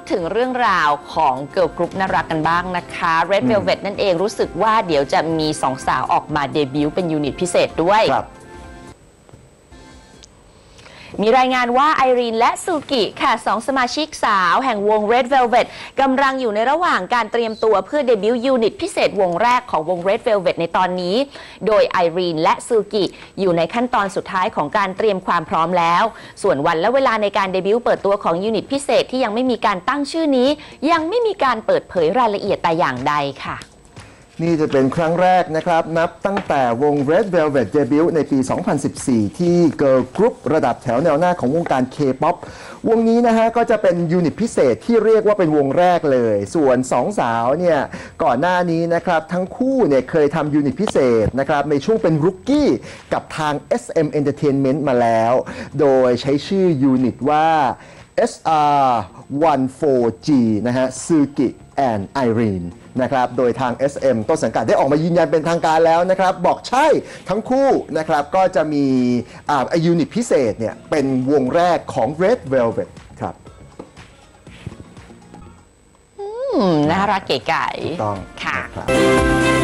ดถึงเรื่องราวของเกิร์ลกรุ๊ปน่ารักกันบ้างนะคะ Red Velvet นั่นเองรู้สึกว่าเดี๋ยวจะมีสองสาวออกมาเดบิวต์เป็นยูนิตพิเศษด้วย ครับ มีรายงานว่าไอรีนและซูกิค่ะสองสมาชิกสาวแห่งวง Red Velvet กำลังอยู่ในระหว่างการเตรียมตัวเพื่อเดบิวต์ยูนิตพิเศษวงแรกของวง Red Velvet ในตอนนี้ โดยไอรีนและซูกิอยู่ในขั้นตอนสุดท้ายของการเตรียมความพร้อมแล้ว ส่วนวันและเวลาในการเดบิวต์เปิดตัวของยูนิตพิเศษที่ยังไม่มีการตั้งชื่อนี้ ยังไม่มีการเปิดเผยรายละเอียดแต่อย่างใดค่ะ นี่จะเป็นครั้งแรกนะครับ นับตั้งแต่วง Red Velvet debut ในปี 2014 ที่ Girl Group ระดับแถวแนวหน้าของวงการ K-POP วงนี้นะฮะก็จะเป็นยูนิตพิเศษที่เรียกว่าเป็นวงแรกเลย ส่วนสองสาวเนี่ยก่อนหน้านี้นะครับทั้งคู่เนี่ยเคยทำยูนิตพิเศษนะครับในช่วงเป็นรุกกี้กับทาง SM Entertainment มาแล้ว โดยใช้ชื่อยูนิตว่า SR14G นะฮะซูกิ and Irene นะครับ โดยทาง SM ต้นสังกัดได้ออกมายืนยันเป็นทางการแล้วนะครับ บอกใช่ทั้งคู่นะครับ ก็จะมีอ่ายูนิตพิเศษเนี่ย เป็นวงแรกของ Red Velvet ครับ อืมน่ารักเก๋ไก่ต้องค่ะ นะครับ